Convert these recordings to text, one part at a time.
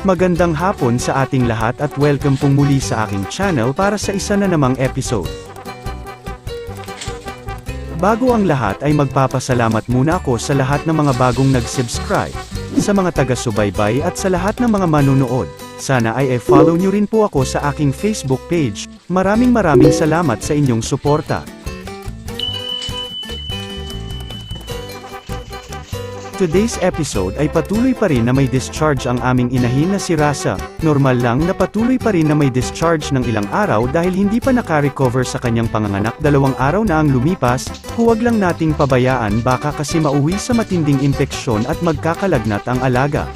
Magandang hapon sa ating lahat at welcome pong muli sa aking channel para sa isa na namang episode. Bago ang lahat ay magpapasalamat muna ako sa lahat ng mga bagong nag-subscribe, sa mga taga-subaybay at sa lahat ng mga manunood. Sana ay e-follow nyo rin po ako sa aking Facebook page. Maraming maraming salamat sa inyong suporta. Today's episode ay patuloy pa rin na may discharge ang aming inahin na si Rasa. Normal lang na patuloy pa rin na may discharge ng ilang araw dahil hindi pa naka-recover sa kanyang panganganak dalawang araw na ang lumipas, huwag lang nating pabayaan baka kasi mauwi sa matinding impeksyon at magkakalagnat ang alaga.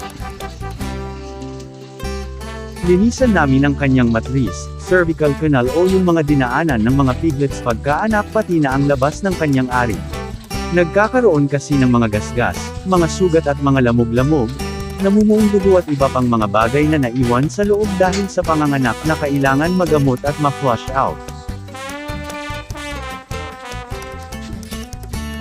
Linisan namin ang kanyang matris, cervical canal o yung mga dinaanan ng mga piglets pagkaanak pati na ang labas ng kanyang ari. Nagkakaroon kasi ng mga gasgas, mga sugat at mga lamog-lamog, namumuong dugo at iba pang mga bagay na naiwan sa loob dahil sa panganganak na kailangan magamot at ma-flush out.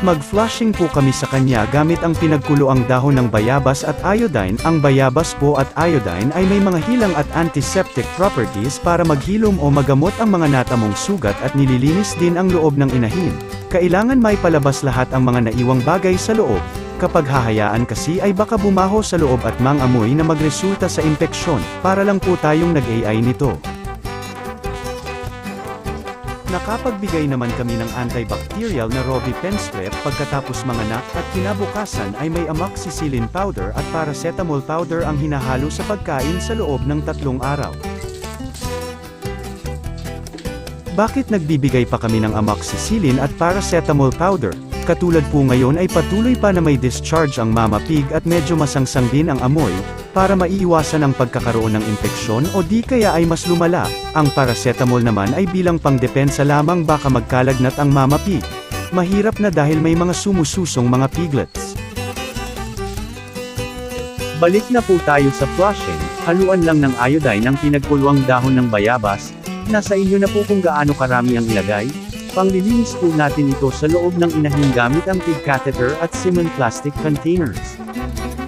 Mag-flushing po kami sa kanya gamit ang pinagkuloang dahon ng bayabas at iodine. Ang bayabas po at iodine ay may mga hilang at antiseptic properties para maghilom o magamot ang mga natamong sugat at nililinis din ang loob ng inahin. Kailangan may palabas lahat ang mga naiwang bagay sa loob, kapag hahayaan kasi ay baka bumaho sa loob at mang-amoy na magresulta sa impeksyon, para lang po tayong nag-AI nito. Nakapagbigay naman kami ng antibacterial na Robipen strep pagkatapos manganak at kinabukasan ay may amoxicillin powder at paracetamol powder ang hinahalo sa pagkain sa loob ng tatlong araw. Bakit nagbibigay pa kami ng amoxicillin at paracetamol powder? Katulad po ngayon ay patuloy pa na may discharge ang mama pig at medyo masangsang din ang amoy, para maiiwasan ang pagkakaroon ng impeksyon o di kaya ay mas lumala, ang paracetamol naman ay bilang pangdepensa lamang baka magkalagnat ang mama pig. Mahirap na dahil may mga sumususong mga piglets. Balik na po tayo sa flushing, haluan lang ng iodine ang pinagkuluang dahon ng bayabas, nasa inyo na po kung gaano karami ang ilagay, Panglilinis po natin ito sa loob ng inahin gamit ang pig catheter at cement plastic containers.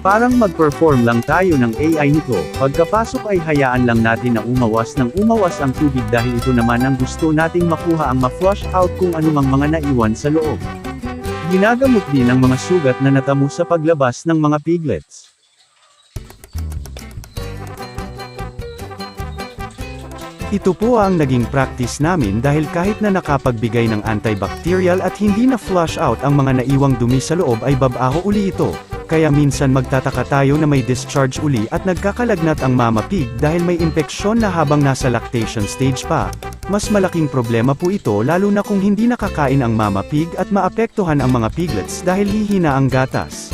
Parang mag-perform lang tayo ng AI nito, pagkapasok ay hayaan lang natin na umawas ng umawas ang tubig dahil ito naman ang gusto nating makuha ang ma-flush out kung anumang mga naiwan sa loob. Ginagamot din ang mga sugat na natamo sa paglabas ng mga piglets. Ito po ang naging practice namin dahil kahit na nakapagbigay ng antibacterial at hindi na flush out ang mga naiwang dumi sa loob ay babaho uli ito. Kaya minsan magtataka tayo na may discharge uli at nagkakalagnat ang mama pig dahil may impeksyon na habang nasa lactation stage pa. Mas malaking problema po ito lalo na kung hindi nakakain ang mama pig at maapektuhan ang mga piglets dahil hihina ang gatas.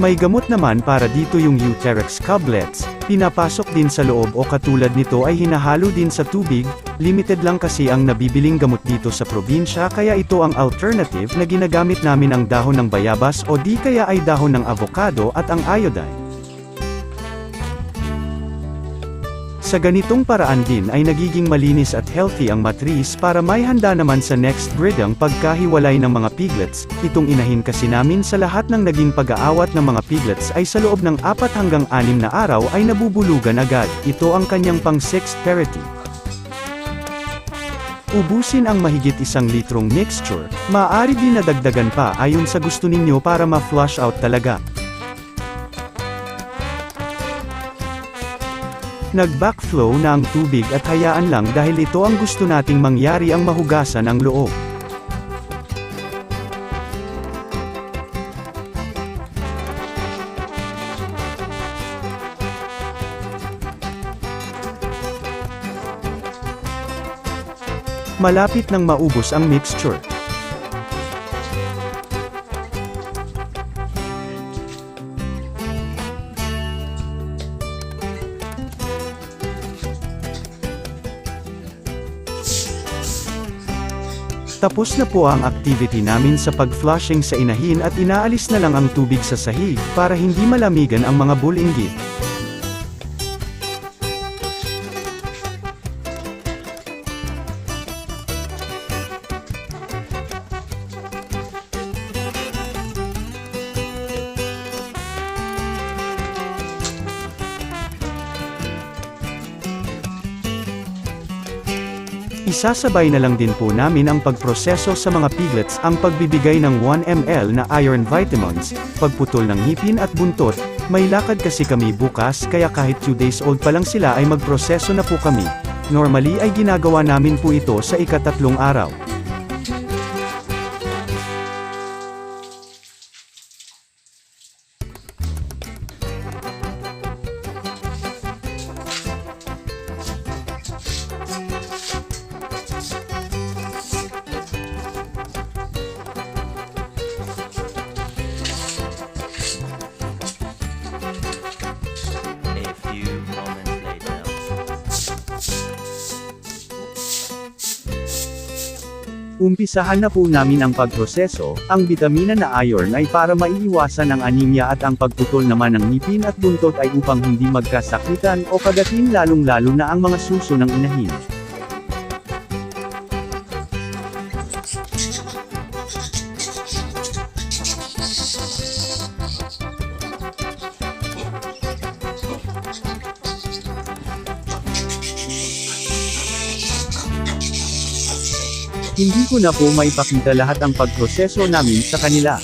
May gamot naman para dito yung Uterex cablets, pinapasok din sa loob o katulad nito ay hinahalo din sa tubig, limited lang kasi ang nabibiling gamot dito sa probinsya kaya ito ang alternative na ginagamit namin ang dahon ng bayabas o di kaya ay dahon ng avocado at ang iodine. Sa ganitong paraan din ay nagiging malinis at healthy ang matris para may handa naman sa next breeding pagkahiwalay ng mga piglets. Itong inahin kasi namin sa lahat ng naging pag-aawat ng mga piglets ay sa loob ng 4 hanggang 6 na araw ay nabubulugan agad. Ito ang kanyang pang sixth parity. Ubusin ang mahigit isang litrong mixture, maaari din na dagdagan pa ayon sa gusto ninyo para ma-flush out talaga. Nag-backflow na ang tubig at hayaan lang dahil ito ang gusto nating mangyari ang mahugasan ang loob. Malapit nang maubos ang mixture. Tapos na po ang activity namin sa pag-flushing sa inahin at inaalis na lang ang tubig sa sahig para hindi malamigan ang mga bulinggit. Isasabay na lang din po namin ang pagproseso sa mga piglets ang pagbibigay ng 1 ml na iron vitamins, pagputol ng ngipin at buntot, may lakad kasi kami bukas kaya kahit 2 days old pa lang sila ay magproseso na po kami. Normally ay ginagawa namin po ito sa ikatatlong araw. Umpisahan na po namin ang pagproseso, ang bitamina na iron ay para maiiwasan ang anemia at ang pagputol naman ng ngipin at buntot ay upang hindi magkasakitan o kagatin lalong-lalo na ang mga suso ng inahin. Hindi ko na po maipakita lahat ang pagproseso namin sa kanila.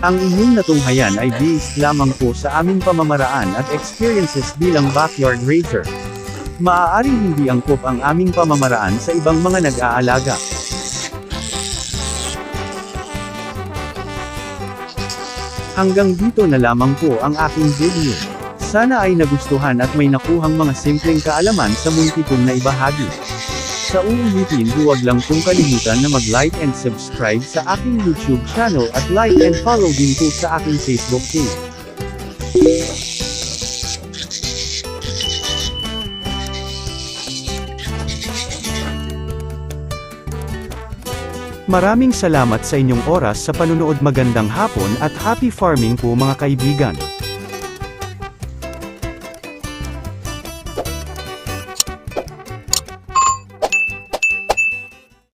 Ang inyong natunghayan ay based lamang po sa aming pamamaraan at experiences bilang backyard raiser. Maaaring hindi angkop ang aming pamamaraan sa ibang mga nag-aalaga. Hanggang dito na lamang po ang aking video. Sana ay nagustuhan at may nakuhang mga simpleng kaalaman sa munti kong naibahagi. Sa uulitin huwag lang pong kalimutan na mag-like and subscribe sa aking YouTube channel at like and follow din po sa aking Facebook page. Maraming salamat sa inyong oras sa panunood magandang hapon at happy farming po mga kaibigan.